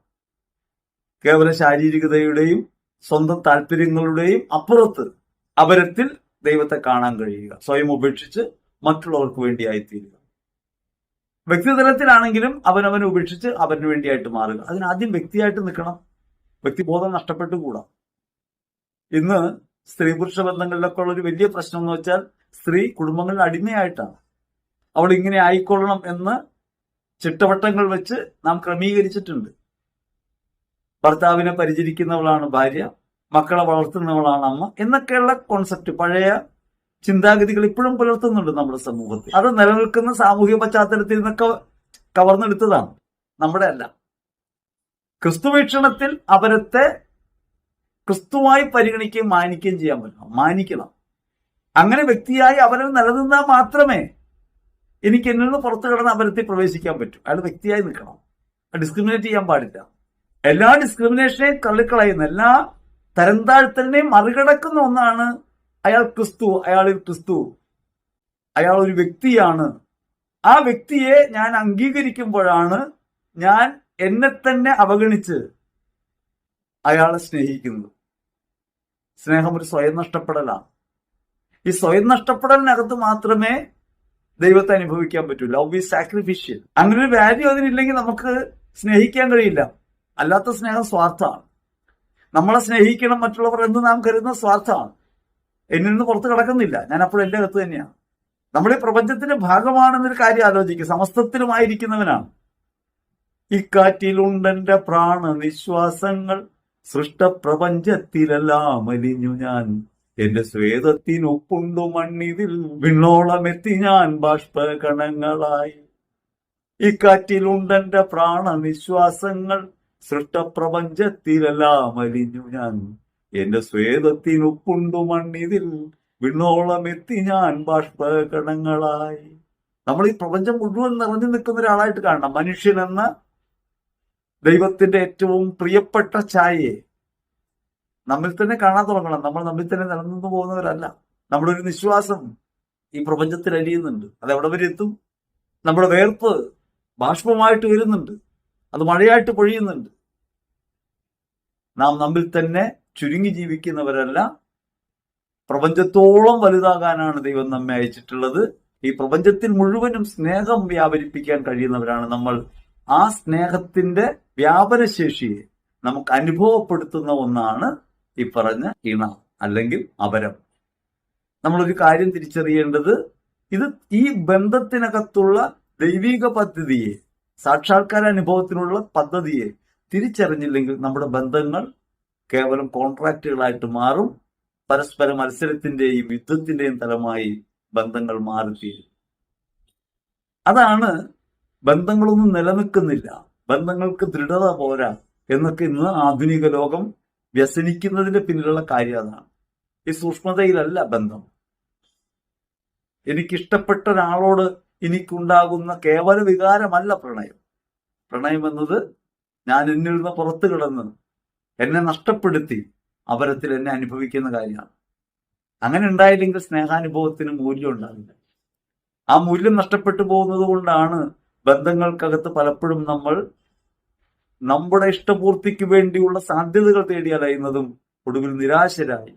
കേവല ശാരീരികതയുടെയും സ്വന്തം താല്പര്യങ്ങളുടെയും അപ്പുറത്ത് അപരത്തിൽ ദൈവത്തെ കാണാൻ കഴിയുക. സ്വയം ഉപേക്ഷിച്ച് മറ്റുള്ളവർക്ക് വേണ്ടിയായിത്തീരുക. വ്യക്തിതലത്തിലാണെങ്കിലും അവനവനെ ഉപേക്ഷിച്ച് അവന് വേണ്ടിയായിട്ട് മാറുക. അതിനാദ്യം വ്യക്തിയായിട്ട് നിൽക്കണം. വ്യക്തിബോധം നഷ്ടപ്പെട്ടുകൂടാ. ഇന്ന് സ്ത്രീ പുരുഷ ബന്ധങ്ങളിലൊക്കെ ഉള്ള ഒരു വലിയ പ്രശ്നം എന്ന് വെച്ചാൽ സ്ത്രീ കുടുംബങ്ങളിൽ അടിമയായിട്ടാണ്. അവൾ ഇങ്ങനെ ആയിക്കൊള്ളണം എന്ന് ചിട്ടവട്ടങ്ങൾ വെച്ച് നാം ക്രമീകരിച്ചിട്ടുണ്ട്. ഭർത്താവിനെ പരിചരിക്കുന്നവളാണ് ഭാര്യ മക്കളെ വളർത്തുന്നവളാണ് അമ്മ എന്നൊക്കെയുള്ള കോൺസെപ്റ്റ് പഴയ ചിന്താഗതികൾ ഇപ്പോഴും പുലർത്തുന്നുണ്ട് നമ്മുടെ സമൂഹത്തിൽ. അത് നിലനിൽക്കുന്ന സാമൂഹിക പശ്ചാത്തലത്തിൽ നിന്നൊക്കെ കവർന്നെടുത്തതാണ്. നമ്മുടെ അല്ല ക്രിസ്തുവീക്ഷണത്തിൽ അവരത്തെ ക്രിസ്തുവായി പരിഗണിക്കുകയും മാനിക്കുകയും ചെയ്യാൻ പറ്റണം മാനിക്കണം. അങ്ങനെ വ്യക്തിയായി അവരിൽ നിലനിന്നാൽ മാത്രമേ എനിക്ക് എന്നിൽ നിന്ന് പുറത്തു കിടന്ന് അപരത്തിൽ പ്രവേശിക്കാൻ പറ്റും. അയാൾ വ്യക്തിയായി നിൽക്കണം. ഡിസ്ക്രിമിനേറ്റ് ചെയ്യാൻ പാടില്ല. എല്ലാ ഡിസ്ക്രിമിനേഷനെയും തള്ളിക്കളയുന്ന എല്ലാ തരംതാഴ്ത്തലിനെയും മറികടക്കുന്ന ഒന്നാണ് അയാൾ ക്രിസ്തു. അയാൾ ക്രിസ്തു. അയാൾ ഒരു വ്യക്തിയാണ്. ആ വ്യക്തിയെ ഞാൻ അംഗീകരിക്കുമ്പോഴാണ് ഞാൻ എന്നെ തന്നെ അവഗണിച്ച് അയാളെ സ്നേഹിക്കുന്നത്. സ്നേഹം ഒരു സ്വയം നഷ്ടപ്പെടലാണ്. ഈ സ്വയം നഷ്ടപ്പെടലിനകത്ത് മാത്രമേ ദൈവത്തെ അനുഭവിക്കാൻ പറ്റൂ. ലവ് ഈസ് സാക്രിഫിഷ്യൽ അങ്ങനെ ഒരു വാല്യൂ അതിനില്ലെങ്കിൽ നമുക്ക് സ്നേഹിക്കാൻ കഴിയില്ല. അല്ലാത്ത സ്നേഹം സ്വാർത്ഥമാണ് നമ്മളെ സ്നേഹിക്കണം മറ്റുള്ളവർ എന്ന് നാം കരുതുന്ന സ്വാർത്ഥമാണ് എന്നിൽ നിന്ന് പുറത്ത് കിടക്കുന്നില്ല. ഞാൻ അപ്പോൾ എന്റെ അകത്ത് തന്നെയാണ്. നമ്മുടെ പ്രപഞ്ചത്തിന്റെ ഭാഗമാണെന്നൊരു കാര്യം ആലോചിക്കുക സമസ്തത്തിലുമായിരിക്കുന്നവനാണ്. ഇക്കാറ്റിലുണ്ടെന്റെ പ്രാണ നിശ്വാസങ്ങൾ സൃഷ്ടപ്രപഞ്ചത്തിലെല്ലാം അലിഞ്ഞു ഞാൻ. എന്റെ സ്വേദത്തിനൊപ്പുണ്ടു മണ്ണിതിൽ വിണ്ണോളമെത്തി ഞാൻ ബാഷ്പകണങ്ങളായി. ഇക്കാറ്റിലുണ്ടെന്റെ പ്രാണനിശ്വാസങ്ങൾ സൃഷ്ടപ്രപഞ്ചത്തിലെല്ലാം അലിഞ്ഞു ഞാൻ. എന്റെ സ്വേദത്തിനൊപ്പുണ്ടു മണ്ണിതിൽ വിണ്ണോളമെത്തി ഞാൻ ബാഷ്പകണങ്ങളായി. നമ്മൾ ഈ പ്രപഞ്ചം മുഴുവൻ നിറഞ്ഞു നിൽക്കുന്ന ഒരാളായിട്ട് കാണണം. മനുഷ്യൻ എന്ന ദൈവത്തിന്റെ ഏറ്റവും പ്രിയപ്പെട്ട ഛായയെ നമ്മിൽ തന്നെ കാണാൻ തുടങ്ങണം. നമ്മൾ നമ്മിൽ തന്നെ നിലനിന്നു പോകുന്നവരല്ല. നമ്മുടെ ഒരു നിശ്വാസം ഈ പ്രപഞ്ചത്തിൽ അലിയുന്നുണ്ട്. അത് എവിടെ വരെ എത്തും? നമ്മുടെ വേർപ്പ് ബാഷ്പമായിട്ട് വരുന്നുണ്ട്. അത് മഴയായിട്ട് പൊഴിയുന്നുണ്ട്. നാം നമ്മിൽ തന്നെ ചുരുങ്ങി ജീവിക്കുന്നവരല്ല. പ്രപഞ്ചത്തോളം വലുതാകാനാണ് ദൈവം നമ്മെ അയച്ചിട്ടുള്ളത്. ഈ പ്രപഞ്ചത്തിൽ മുഴുവനും സ്നേഹം വ്യാപരിപ്പിക്കാൻ കഴിയുന്നവരാണ് നമ്മൾ. ആ സ്നേഹത്തിന്റെ വ്യാപനശേഷിയെ നമുക്ക് അനുഭവപ്പെടുത്തുന്ന ഒന്നാണ് ഈ പറഞ്ഞ ഇണ അല്ലെങ്കിൽ അപരം. നമ്മളൊരു കാര്യം തിരിച്ചറിയേണ്ടത് ഇത് ഈ ബന്ധത്തിനകത്തുള്ള ദൈവിക പദ്ധതിയെ സാക്ഷാത്കാര അനുഭവത്തിനുള്ള പദ്ധതിയെ തിരിച്ചറിഞ്ഞില്ലെങ്കിൽ നമ്മുടെ ബന്ധങ്ങൾ കേവലം കോൺട്രാക്റ്റുകളായിട്ട് മാറും. പരസ്പര മത്സരത്തിന്റെയും യുദ്ധത്തിന്റെയും തലമായി ബന്ധങ്ങൾ മാറിത്തീരും. അതാണ് ബന്ധങ്ങളൊന്നും നിലനിൽക്കുന്നില്ല. ബന്ധങ്ങൾക്ക് ദൃഢത പോരാ എന്നൊക്കെ ഇന്ന് ആധുനിക ലോകം വ്യസനിക്കുന്നതിന്റെ പിന്നിലുള്ള കാര്യം അതാണ്. ഈ സൂക്ഷ്മതയിലല്ല ബന്ധം. എനിക്കിഷ്ടപ്പെട്ട ഒരാളോട് എനിക്കുണ്ടാകുന്ന കേവല വികാരമല്ല പ്രണയം. പ്രണയം എന്നത് ഞാൻ എന്നിൽ നിന്ന് പുറത്തു കിടന്ന് എന്നെ നഷ്ടപ്പെടുത്തി അവരത്തിൽ എന്നെ അനുഭവിക്കുന്ന കാര്യമാണ്. അങ്ങനെ ഉണ്ടായില്ലെങ്കിൽ സ്നേഹാനുഭവത്തിന് മൂല്യം ഉണ്ടാവില്ല. ആ മൂല്യം നഷ്ടപ്പെട്ടു പോകുന്നത് കൊണ്ടാണ് ബന്ധങ്ങൾക്കകത്ത് പലപ്പോഴും നമ്മൾ നമ്മുടെ ഇഷ്ടപൂർത്തിക്ക് വേണ്ടിയുള്ള സാധ്യതകൾ തേടി അലയുന്നതും ഒടുവിൽ നിരാശരായി.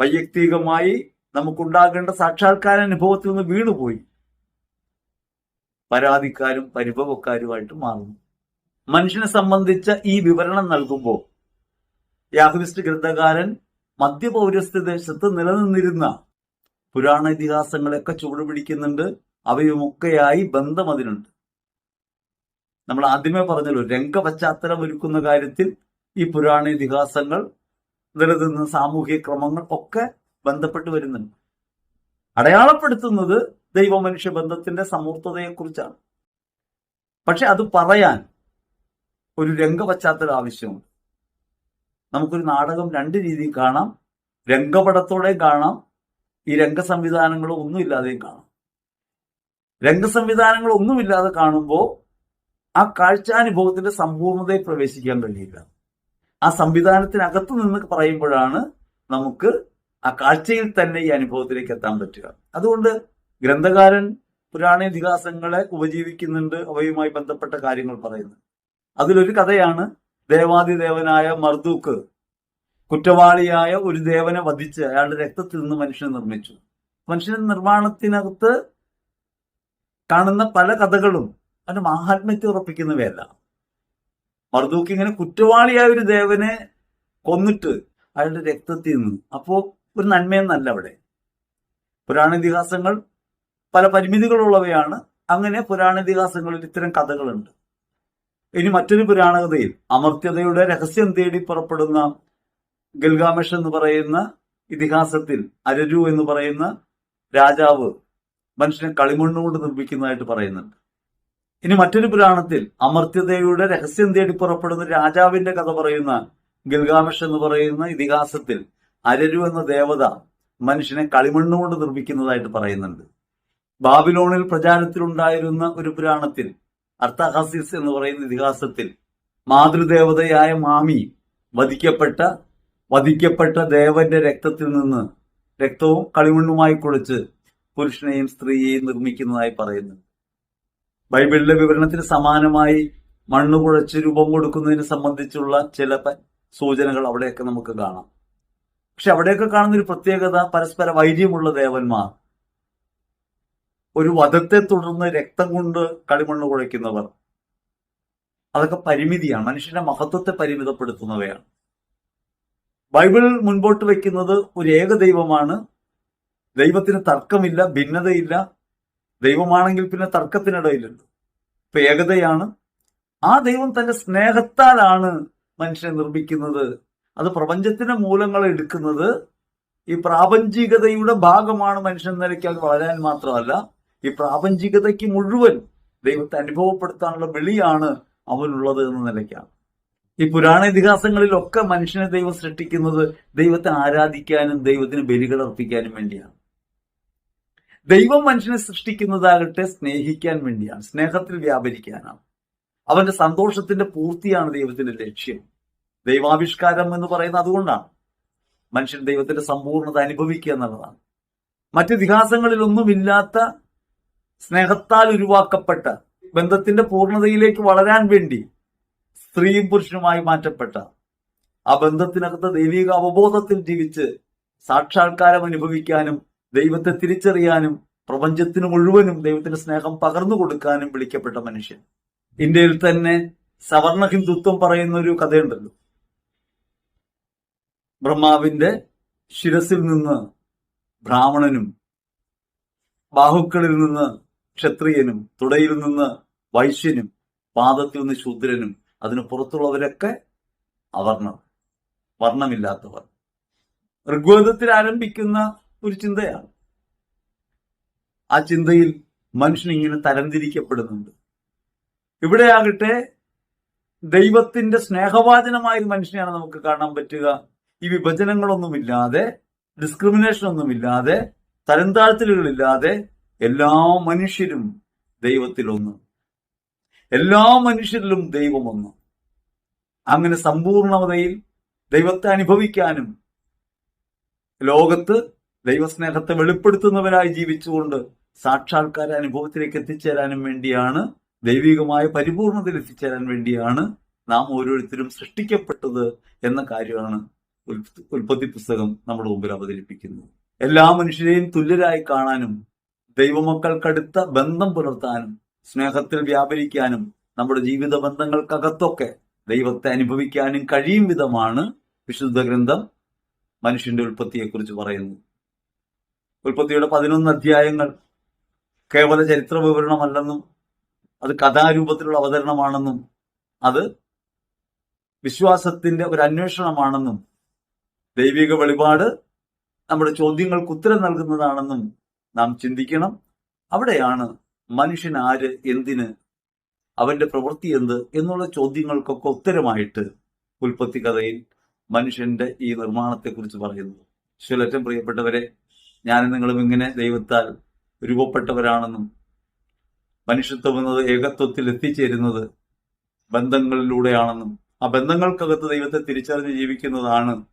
വൈയക്തികമായി നമുക്കുണ്ടാകേണ്ട സാക്ഷാത്കാര അനുഭവത്തിൽ നിന്ന് വീണുപോയി. പരാതിക്കാരും പരിഭവക്കാരുമായിട്ട് മാറുന്നു. മനുഷ്യനെ സംബന്ധിച്ച ഈ വിവരണം നൽകുമ്പോൾ യാഹുവിസ്റ്റ് ഗ്രന്ഥകാരൻ മധ്യപൗരസ്ത്യ ദേശത്ത് നിലനിന്നിരുന്ന പുരാണ ഇതിഹാസങ്ങളെയൊക്കെ ചുവടുപിടിക്കുന്നുണ്ട്. അവയുമൊക്കെയായി ബന്ധം അതിനുണ്ട്. നമ്മൾ ആദ്യമേ പറഞ്ഞല്ലോ രംഗപശ്ചാത്തലം ഒരുക്കുന്ന കാര്യത്തിൽ ഈ പുരാണ ഇതിഹാസങ്ങൾ നിലനിന്ന സാമൂഹിക ക്രമങ്ങൾ ഒക്കെ ബന്ധപ്പെട്ട് വരുന്നുണ്ട്. അടയാളപ്പെടുത്തുന്നത് ദൈവ മനുഷ്യ ബന്ധത്തിന്റെ സമൂർത്തതയെക്കുറിച്ചാണ്. പക്ഷെ അത് പറയാൻ ഒരു രംഗപശ്ചാത്തലം ആവശ്യമുണ്ട്. നമുക്കൊരു നാടകം രണ്ട് രീതിയിൽ കാണാം. രംഗപടത്തോടെ കാണാം. ഈ രംഗ ഒന്നും ഇല്ലാതെയും കാണാം. രംഗ സംവിധാനങ്ങൾ ഒന്നുമില്ലാതെ കാണുമ്പോൾ ആ കാഴ്ചാനുഭവത്തിന്റെ സമ്പൂർണതയെ പ്രവേശിക്കാൻ കഴിയില്ല. ആ സംവിധാനത്തിനകത്ത് നിന്ന് പറയുമ്പോഴാണ് നമുക്ക് ആ കാഴ്ചയിൽ തന്നെ ഈ അനുഭവത്തിലേക്ക് എത്താൻ പറ്റുക. അതുകൊണ്ട് ഗ്രന്ഥകാരൻ പുരാണ ഇതിഹാസങ്ങളെ ഉപജീവിക്കുന്നുണ്ട് അവയുമായി ബന്ധപ്പെട്ട കാര്യങ്ങൾ പറയുന്നു. അതിലൊരു കഥയാണ് ദേവാദിദേവനായ മർദൂക്ക് കുറ്റവാളിയായ ഒരു ദേവനെ വധിച്ച് അയാളുടെ രക്തത്തിൽ നിന്ന് മനുഷ്യനെ നിർമ്മിച്ചു. മനുഷ്യന്റെ നിർമ്മാണത്തിനകത്ത് കാണുന്ന പല കഥകളും അതിന് മാഹാത്മ്യത്തെ ഉറപ്പിക്കുന്നവയല്ല. മർദൂക്ക് ഇങ്ങനെ കുറ്റവാളിയായ ഒരു ദേവനെ കൊന്നിട്ട് അയാളുടെ രക്തത്തിൽ നിന്ന്. അപ്പോ ഒരു നന്മയെന്നല്ല അവിടെ. പുരാണ ഇതിഹാസങ്ങൾ പല പരിമിതികളുള്ളവയാണ്. അങ്ങനെ പുരാണ ഇതിഹാസങ്ങളിൽ ഇത്തരം കഥകളുണ്ട്. ഇനി മറ്റൊരു പുരാണകഥയിൽ അമർത്യതയുടെ രഹസ്യം തേടി പുറപ്പെടുന്ന ഗൽഗാമേഷ് എന്ന് പറയുന്ന ഇതിഹാസത്തിൽ അരരു എന്ന് പറയുന്ന രാജാവ് മനുഷ്യനെ കളിമണ്ണുകൊണ്ട് നിർമ്മിക്കുന്നതായിട്ട് പറയുന്നുണ്ട്. ഇനി മറ്റൊരു പുരാണത്തിൽ അമർത്യതയുടെ രഹസ്യം തേടി പുറപ്പെടുന്ന രാജാവിന്റെ കഥ പറയുന്ന ഗിൽഗാമഷ് എന്ന് പറയുന്ന ഇതിഹാസത്തിൽ അരരു എന്ന ദേവത മനുഷ്യനെ കളിമണ്ണുകൊണ്ട് നിർമ്മിക്കുന്നതായിട്ട് പറയുന്നുണ്ട്. ബാബിലോണിൽ പ്രചാരത്തിലുണ്ടായിരുന്ന ഒരു പുരാണത്തിൽ അർത്ഥഹസിസ് എന്ന് പറയുന്ന ഇതിഹാസത്തിൽ മാതൃദേവതയായ മാമി വധിക്കപ്പെട്ട വധിക്കപ്പെട്ട ദേവന്റെ രക്തത്തിൽ നിന്ന് രക്തവും കളിമണ്ണുമായി കുളിച്ച് പുരുഷനെയും സ്ത്രീയെയും നിർമ്മിക്കുന്നതായി പറയുന്നു. ബൈബിളിലെ വിവരണത്തിന് സമാനമായി മണ്ണ് കുഴച്ച് രൂപം കൊടുക്കുന്നതിനെ സംബന്ധിച്ചുള്ള ചില സൂചനകൾ അവിടെയൊക്കെ നമുക്ക് കാണാം. പക്ഷെ അവിടെയൊക്കെ കാണുന്ന ഒരു പ്രത്യേകത പരസ്പര വൈര്യമുള്ള ദേവന്മാർ. ഒരു വധത്തെ തുടർന്ന് രക്തം കൊണ്ട് കളിമണ്ണ് കുഴയ്ക്കുന്നവർ. അതൊക്കെ പരിമിതിയാണ് മനുഷ്യന്റെ മഹത്വത്തെ പരിമിതപ്പെടുത്തുന്നവയാണ്. ബൈബിൾ മുൻപോട്ട് വെക്കുന്നത് ഒരു ഏക ദൈവമാണ് ദൈവത്തിന് തർക്കമില്ല ഭിന്നതയില്ല. ദൈവമാണെങ്കിൽ പിന്നെ തർക്കത്തിനിടയില്ലല്ലോ ഇപ്പൊ ഏകതയാണ്. ആ ദൈവം തന്റെ സ്നേഹത്താലാണ് മനുഷ്യനെ നിർമ്മിക്കുന്നത്. അത് പ്രപഞ്ചത്തിന്റെ മൂലങ്ങൾ എടുക്കുന്നത്. ഈ പ്രാപഞ്ചികതയുടെ ഭാഗമാണ് മനുഷ്യൻ നിലയ്ക്ക് വളരാൻ മാത്രമല്ല ഈ പ്രാപഞ്ചികതയ്ക്ക് മുഴുവൻ ദൈവത്തെ അനുഭവപ്പെടുത്താനുള്ള വെളിയാണ് അവനുള്ളത് എന്ന നിലയ്ക്കാണ്. ഈ പുരാണ ഇതിഹാസങ്ങളിലൊക്കെ മനുഷ്യനെ ദൈവം സൃഷ്ടിക്കുന്നത് ദൈവത്തെ ആരാധിക്കാനും ദൈവത്തിന് ബലികൾ അർപ്പിക്കാനും വേണ്ടിയാണ്. ദൈവം മനുഷ്യനെ സൃഷ്ടിക്കുന്നതാകട്ടെ സ്നേഹിക്കാൻ വേണ്ടിയാണ്. സ്നേഹത്തിൽ വ്യാപരിക്കാനാണ്. അവന്റെ സന്തോഷത്തിന്റെ പൂർത്തിയാണ് ദൈവത്തിന്റെ ലക്ഷ്യം. ദൈവാവിഷ്കാരം എന്ന് പറയുന്നത് അതുകൊണ്ടാണ്. മനുഷ്യൻ ദൈവത്തിന്റെ സമ്പൂർണത അനുഭവിക്കുക എന്നുള്ളതാണ്. മറ്റു ഇതിഹാസങ്ങളിലൊന്നുമില്ലാത്ത സ്നേഹത്താൽ ഉരുവാക്കപ്പെട്ട ബന്ധത്തിന്റെ പൂർണതയിലേക്ക് വളരാൻ വേണ്ടി സ്ത്രീയും പുരുഷനുമായി മാറ്റപ്പെട്ട ആ ബന്ധത്തിനകത്ത് ദൈവിക അവബോധത്തിൽ ജീവിച്ച് സാക്ഷാത്കാരം അനുഭവിക്കാനും ദൈവത്തെ തിരിച്ചറിയാനും പ്രപഞ്ചത്തിന് മുഴുവനും ദൈവത്തിന്റെ സ്നേഹം പകർന്നു കൊടുക്കാനും വിളിക്കപ്പെട്ട മനുഷ്യൻ. ഇന്ത്യയിൽ തന്നെ സവർണ ഹിന്ദുത്വം പറയുന്ന ഒരു കഥയുണ്ടല്ലോ. ബ്രഹ്മാവിന്റെ ശിരസിൽ നിന്ന് ബ്രാഹ്മണനും ബാഹുക്കളിൽ നിന്ന് ക്ഷത്രിയനും തുടയിൽ നിന്ന് വൈശ്യനും പാദത്തിൽ നിന്ന് ശൂദ്രനും അതിന് പുറത്തുള്ളവരൊക്കെ അവർണർ വർണമില്ലാത്തവർ. ഋഗ്വേദത്തിൽ ആരംഭിക്കുന്ന ഒരു ചിന്തയാണ്. ആ ചിന്തയിൽ മനുഷ്യൻ ഇങ്ങനെ തരംതിരിക്കപ്പെടുന്നുണ്ട്. ഇവിടെയാകട്ടെ ദൈവത്തിന്റെ സ്നേഹവാചനമായ മനുഷ്യനെയാണ് നമുക്ക് കാണാൻ പറ്റുക. ഈ വിഭജനങ്ങളൊന്നുമില്ലാതെ ഡിസ്ക്രിമിനേഷൻ ഒന്നുമില്ലാതെ തരംതാഴ്ത്തലുകളില്ലാതെ എല്ലാ മനുഷ്യരും ദൈവത്തിലൊന്ന്. എല്ലാ മനുഷ്യരിലും ദൈവമൊന്ന്. അങ്ങനെ സമ്പൂർണതയിൽ ദൈവത്തെ അനുഭവിക്കാനും ലോകത്ത് ദൈവസ്നേഹത്തെ വെളിപ്പെടുത്തുന്നവരായി ജീവിച്ചുകൊണ്ട് സാക്ഷാത്കാര അനുഭവത്തിലേക്ക് എത്തിച്ചേരാനും വേണ്ടിയാണ് ദൈവികമായ പരിപൂർണതയിൽ എത്തിച്ചേരാൻ വേണ്ടിയാണ് നാം ഓരോരുത്തരും സൃഷ്ടിക്കപ്പെട്ടത് എന്ന കാര്യമാണ് ഉൽപ്പ- ഉൽപ്പത്തി പുസ്തകം നമ്മുടെ മുമ്പിൽ അവതരിപ്പിക്കുന്നത്. എല്ലാ മനുഷ്യരെയും തുല്യരായി കാണാനും ദൈവമക്കൾക്കടുത്ത ബന്ധം പുലർത്താനും സ്നേഹത്തിൽ വ്യാപരിക്കാനും നമ്മുടെ ജീവിത ബന്ധങ്ങൾക്കകത്തൊക്കെ ദൈവത്തെ അനുഭവിക്കാനും കഴിയും വിധമാണ് വിശുദ്ധ ഗ്രന്ഥം മനുഷ്യന്റെ ഉൽപ്പത്തിയെക്കുറിച്ച് പറയുന്നത്. ഉൽപ്പത്തിയുടെ പതിനൊന്ന് അധ്യായങ്ങൾ കേവല ചരിത്ര വിവരണമല്ലെന്നും അത് കഥാരൂപത്തിലുള്ള അവതരണമാണെന്നും അത് വിശ്വാസത്തിന്റെ ഒരു അന്വേഷണമാണെന്നും ദൈവിക വെളിപാട് നമ്മുടെ ചോദ്യങ്ങൾക്ക് ഉത്തരം നൽകുന്നതാണെന്നും നാം ചിന്തിക്കണം. അവിടെയാണ് മനുഷ്യൻ ആര് എന്തിന് അവന്റെ പ്രവൃത്തി എന്ത് എന്നുള്ള ചോദ്യങ്ങൾക്കൊക്കെ ഉത്തരമായിട്ട് ഉൽപ്പത്തി കഥയിൽ മനുഷ്യന്റെ ഈ നിർമ്മാണത്തെക്കുറിച്ച് പറയുന്നു. ശുലറ്റം പ്രിയപ്പെട്ടവരെ ഞാനും നിങ്ങളും ഇങ്ങനെ ദൈവത്താൽ രൂപപ്പെട്ടവരാണെന്നും മനുഷ്യത്വം എന്നത് ഏകത്വത്തിൽ എത്തിച്ചേരുന്നത് ബന്ധങ്ങളിലൂടെയാണെന്നും ആ ബന്ധങ്ങൾക്കകത്ത് ദൈവത്തെ തിരിച്ചറിഞ്ഞ് ജീവിക്കുന്നതാണ്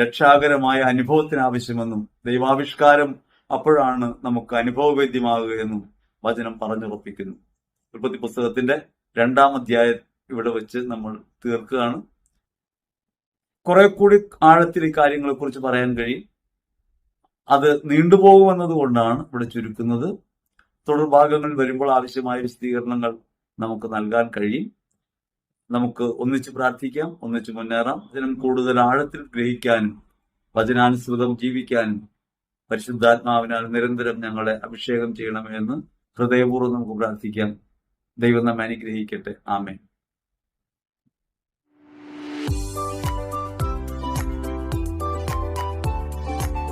രക്ഷാകരമായ അനുഭവത്തിന് ആവശ്യമെന്നും ദൈവാവിഷ്കാരം അപ്പോഴാണ് നമുക്ക് അനുഭവവേദ്യമാകുകയെന്നും വചനം പറഞ്ഞുറപ്പിക്കുന്നു. ഉൽപ്പത്തി പുസ്തകത്തിന്റെ രണ്ടാം അധ്യായം ഇവിടെ വെച്ച് നമ്മൾ തീർക്കുകയാണ്. കുറെ കൂടി ആഴത്തിൽ കാര്യങ്ങളെ കുറിച്ച് പറയാൻ കഴിയും. അത് നീണ്ടുപോകുമെന്നതുകൊണ്ടാണ് ഇവിടെ ചുരുക്കുന്നത്. തുടർഭാഗങ്ങൾ വരുമ്പോൾ ആവശ്യമായ വിശദീകരണങ്ങൾ നമുക്ക് നൽകാൻ കഴിയും. നമുക്ക് ഒന്നിച്ച് പ്രാർത്ഥിക്കാം ഒന്നിച്ച് മുന്നേറാം. ഇതിനും കൂടുതൽ ആഴത്തിൽ ഗ്രഹിക്കാനും വചനാനുസൃതം ജീവിക്കാനും പരിശുദ്ധാത്മാവിനാൽ നിരന്തരം ഞങ്ങളെ അഭിഷേകം ചെയ്യണമെന്ന് ഹൃദയപൂർവം നമുക്ക് പ്രാർത്ഥിക്കാം. ദൈവം നമ്മെ അനുഗ്രഹിക്കട്ടെ. ആമേൻ.